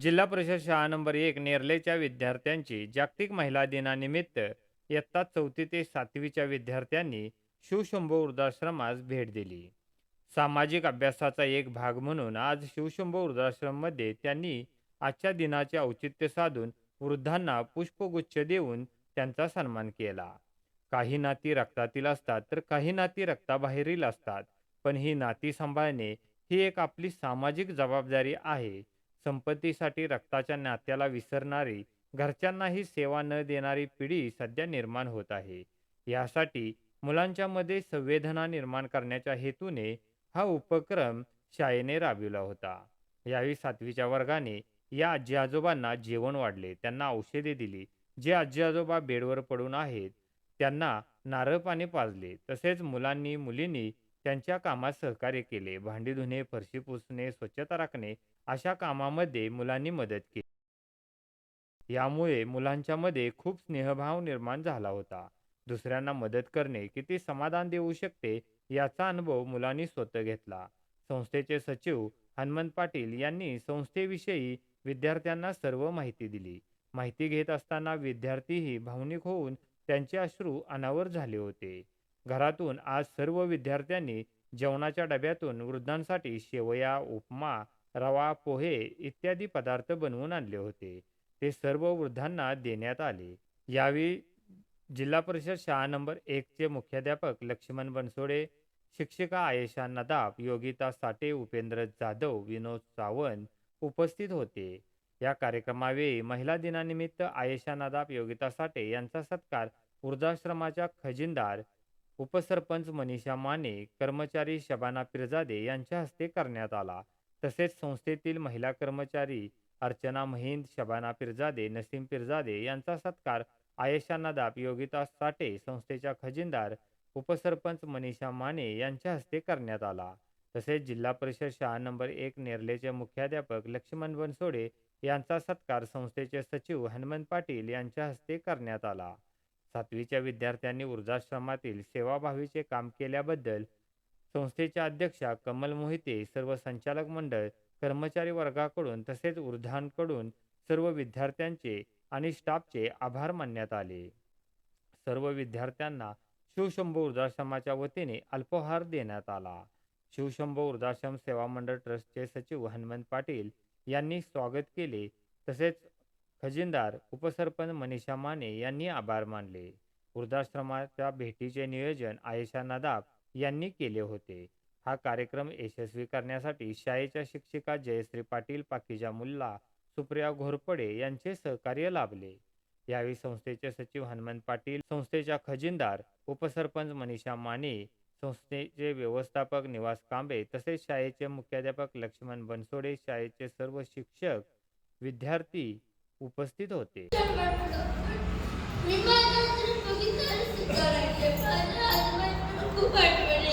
जिल्हा परिषद शाळा नंबर एक नेरलेच्या विद्यार्थ्यांची जागतिक महिला दिनानिमित्त इयत्ता चौथी ते सातवीच्या विद्यार्थ्यांनी शिवशंभो वृद्धाश्रमास भेट दिली. सामाजिक अभ्यासाचा एक भाग म्हणून आज शिवशंभो वृद्धाश्रममध्ये त्यांनी आजच्या दिनाचे औचित्य साधून वृद्धांना पुष्पगुच्छ देऊन त्यांचा सन्मान केला. काही नाती रक्तातील असतात तर काही नाती रक्ताबाहेरील असतात पण ही नाती सांभाळणे ही एक आपली सामाजिक जबाबदारी आहे. संपत्तीसाठी रक्ताच्या नात्याला विसरणारी घरच्यांनाही सेवा न देणारी पिढी सध्या निर्माण होत आहे. यासाठी मुलांच्यामध्ये संवेदना निर्माण करण्याच्या हेतूने हा उपक्रम शाळेने राबविला होता. यावेळी सातवीच्या वर्गाने या आजी आजोबांना जेवण वाढले. त्यांना औषधे दिली. जे आजी आजोबा बेडवर पडून आहेत त्यांना नारळ पाणी पाजले. तसेच मुलांनी मुलींनी त्यांच्या कामात सहकार्य केले. भांडी धुणे फरशी पुसणे स्वच्छता राखणे अशा कामामध्ये मुलांनी मदत केली. यामुळे मुलांच्यामध्ये खूप स्नेहभाव निर्माण झाला होता. दुसऱ्यांना मदत करणे किती समाधान देऊ शकते याचा अनुभव मुलांनी स्वतः घेतला. संस्थेचे सचिव हनुमंत पाटील यांनी संस्थेविषयी विद्यार्थ्यांना सर्व माहिती दिली. माहिती घेत असताना विद्यार्थीही भावनिक होऊन त्यांचे अश्रू अनावर झाले होते. घरातून आज सर्व विद्यार्थ्यांनी जेवणाच्या डब्यातून वृद्धांसाठी शेवया उपमा रवा पोहे इत्यादी पदार्थ बनवून आणले होते. ते सर्व वृद्धांना देण्यात आले. यावेळी जिल्हा परिषद शाळा नंबर एकचे मुख्याध्यापक लक्ष्मण बनसोडे शिक्षिका आयेशा नदाब योगिता साठे उपेंद्र जाधव विनोद सावंत उपस्थित होते. या कार्यक्रमावेळी महिला दिनानिमित्त आयेशा नदाब योगिता साठे यांचा सत्कार वृद्धाश्रमाच्या खजिनदार उपसरपंच मनीषा माने कर्मचारी शबाना पिरजादे यांच्या हस्ते करण्यात आला. तसेच संस्थेतील महिला कर्मचारी अर्चना महिंद शबाना पिरजादे नसीम पिरजादे यांचा सत्कार आयशा नदाब योगिता साठे संस्थेच्या खजिनदार उपसरपंच मनीषा माने यांच्या हस्ते करण्यात आला. तसेच जिल्हा परिषद शाळा नंबर एक नेरलेचे मुख्याध्यापक लक्ष्मण बनसोडे यांचा सत्कार संस्थेचे सचिव हनुमंत पाटील यांच्या हस्ते करण्यात आला. सातवीच्या विद्यार्थ्यांनी ऊर्जाश्रमातील सेवाभावीचे काम केल्याबद्दल संस्थेच्या अध्यक्षा कमल मोहिते सर्व संचालक मंडळ कर्मचारी वर्गाकडून तसेच वृद्धांकडून सर्व विद्यार्थ्यांचे आणि स्टाफचे आभार मानण्यात आले. सर्व विद्यार्थ्यांना शिवशंभू वृद्धाश्रमाच्या वतीने अल्पोहार देण्यात आला. शिवशंभू वृद्धाश्रम सेवा मंडळ ट्रस्टचे सचिव हनुमंत पाटील यांनी स्वागत केले. तसेच खजिनदार उपसरपंच मनीषा माने यांनी आभार मानले. वृद्धाश्रमाच्या भेटीचे नियोजन आयशा नदाब यांनी केले होते. हा कार्यक्रम यशस्वी करण्यासाठी शाळेच्या शिक्षिका जयश्री पाटील पाकिजा मुल्ला सुप्रिया घोरपडे यांचे सहकार्य लाभले. यावेळी संस्थेचे सचिव हनुमंत पाटील संस्थेच्या खजिनदार उपसरपंच मनीषा माने संस्थेचे व्यवस्थापक निवास कांबे तसेच शाळेचे मुख्याध्यापक लक्ष्मण बनसोडे शाळेचे सर्व शिक्षक विद्यार्थी उपस्थित होते. 不换是不